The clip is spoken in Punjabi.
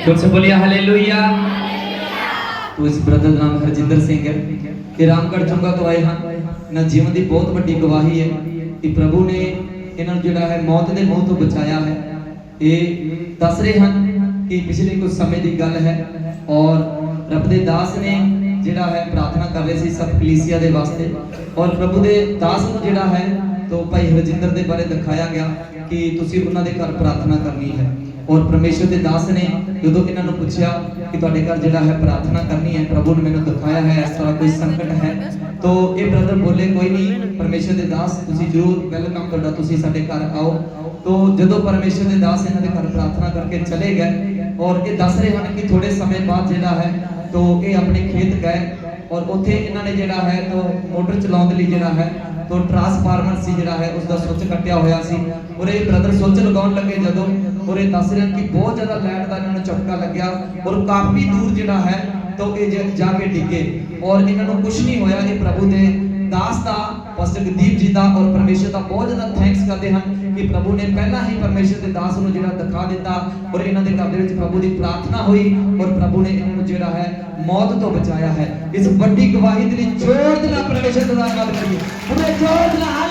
जोर से बोलिए हालेलुया ਤੋ ਇਸ ਬ੍ਰਦਰ ਦਾ ਨਾਮ ਹਰਜਿੰਦਰ ਸਿੰਘ ਹੈ ਇਹ ਰਾਮਗੜ੍ਹ ਚੁੰਗਾ ਤੋਂ ਆਏ ਹਨ ਇਹਨਾਂ ਜੀਵਨ ਦੀ ਬਹੁਤ ਵੱਡੀ ਗਵਾਹੀ ਹੈ ਕਿ ਪ੍ਰਭੂ ਨੇ ਇਹਨਾਂ ਨੂੰ ਜਿਹੜਾ ਹੈ ਮੌਤ ਦੇ ਮੂੰਹ ਤੋਂ ਬਚਾਇਆ ਹੈ ਇਹ ਦੱਸ ਰਹੇ ਹਨ ਕਿ ਪਿਛਲੇ ਕੁਝ ਸਮੇਂ ਦੀ ਗੱਲ ਹੈ ਔਰ ਰੱਬ ਦੇ ਦਾਸ ਨੇ ਜਿਹੜਾ ਹੈ ਪ੍ਰਾਰਥਨਾ ਕਰ ਰਹੇ ਸੀ ਸਭ ਕਲੀਸਿਆ ਦੇ ਵਾਸਤੇ ਔਰ ਪ੍ਰਭੂ ਦੇ ਦਾਸ ਨੂੰ ਜਿਹੜਾ ਹੈ ਤੋ ਭਾਈ ਹਰਜਿੰਦਰ ਦੇ ਬਾਰੇ ਦਿਖਾਇਆ ਗਿਆ ਕਿ ਤੁਸੀਂ ਉਹਨਾਂ ਦੇ ਘਰ ਪ੍ਰਾਰਥਨਾ ਕਰਨੀ ਹੈ ਔਰ ਪਰਮੇਸ਼ਰ ਦੇ ਦਾਸ ਨੇ ਜਦੋਂ ਇਹਨਾਂ ਨੂੰ ਪੁੱਛਿਆ ਕਿ ਤੁਹਾਡੇ ਘਰ ਜਿਹੜਾ ਹੈ ਪ੍ਰਾਰਥਨਾ ਕਰਨੀ ਹੈ, ਪ੍ਰਭੂ ਨੇ ਮੈਨੂੰ ਦਿਖਾਇਆ ਹੈ, ਇਸ ਤਰ੍ਹਾਂ ਕੋਈ ਸੰਕਟ ਹੈ, ਤੋ ਇਹ ਬ੍ਰਦਰ ਬੋਲੇ, ਕੋਈ ਨਹੀਂ ਪਰਮੇਸ਼ਰ ਦੇ ਦਾਸ, ਤੁਸੀਂ ਜਰੂਰ ਵੈਲਕਮ ਤੁਹਾਡਾ, ਤੁਸੀਂ ਸਾਡੇ ਘਰ ਆਓ। ਤੋ ਜਦੋਂ ਪਰਮੇਸ਼ਰ ਦੇ ਦਾਸ ਇਹਨਾਂ ਦੇ ਘਰ ਪ੍ਰਾਰਥਨਾ ਕਰਕੇ ਚਲੇ ਗਏ ਔਰ ਇਹ ਦੱਸ ਰਹੇ ਹਨ ਕਿ ਥੋੜੇ ਸਮੇਂ ਬਾਅਦ ਜਿਹੜਾ ਹੈ, ਤੋ ਇਹ ਆਪਣੇ ਖੇਤ ਗਏ ਔਰ ਉੱਥੇ ਇਹਨਾਂ ਨੇ ਜਿਹੜਾ ਹੈ, ਤੋ ਮੋਟਰ ਚਲਾਉਣ ਦੇ ਲਈ ਜਿਹੜਾ ਹੈ ਤੋ ਟਰਾਂਸਫਾਰਮਰ ਸੀ ਜਿਹੜਾ ਹੈ ਉਸ ਦਾ ਸੁੱਚ ਕੱਟਿਆ ਹੋਇਆ ਸੀ। ਔਰ ਬ੍ਰਦਰ ਸੁੱਚ ਲਗਾਉਣ ਲੱਗੇ ਜਦੋਂ, ਔਰ ਦੱਸ ਰਹੇ ਕਿ ਬਹੁਤ ਜ਼ਿਆਦਾ ਲਾਈਟ ਦਾ ਇਹਨਾਂ ਨੂੰ ਝਟਕਾ ਲੱਗਿਆ। ਔਰ ਕਾਫੀ ਦੂਰ ਜਿਹੜਾ ਹੈ, ਤੋ ਇਹ ਜਾ ਕੇ ਡਿੱਗੇ। ਔਰ ਇਹਨਾਂ ਨੂੰ ਕੁਝ ਨਹੀਂ ਹੋਇਆ, ਇਹ ਪ੍ਰਭੂ ਦੇ ਦਾਸ ਦਾ ਪਾਸਟਰ ਗਦੀਪ ਜੀ ਦਾ ਔਰ ਪਰਮੇਸ਼ਰ ਦਾ ਬਹੁਤ ਜ਼ਿਆਦਾ ਥੈਂਕਸ ਕਰਦੇ ਹਨ ਕਿ ਪ੍ਰਭੂ ਨੇ ਪਹਿਲਾਂ ਹੀ ਪਰਮੇਸ਼ਰ ਦੇ ਦਾਸ ਨੂੰ ਜਿਹੜਾ ਦਿਖਾ ਦਿੱਤਾ ਔਰ ਇਹਨਾਂ ਦੇ ਘਰ ਦੇ ਵਿੱਚ ਪ੍ਰਭੂ ਦੀ ਪ੍ਰਾਰਥਨਾ ਹੋਈ ਔਰ ਪ੍ਰਭੂ ਨੇ ਇਹਨਾਂ ਨੂੰ ਜਿਹੜਾ ਹੈ ਮੌਤ ਤੋਂ ਬਚਾਇਆ ਹੈ। ਇਸ ਵੱਡੀ ਗਵਾਹੀ ਦੇ ਲਈ ਜ਼ੋਰ ਦੇ ਨਾਲ ਪਰਮੇਸ਼ਰ ਦਾ ਧੰਨਵਾਦ ਕਰੀਏ। ਪੂਰੇ ਜ਼ੋਰ ਦੇ ਨਾਲ ਹਾਲੇਲੂਇਆ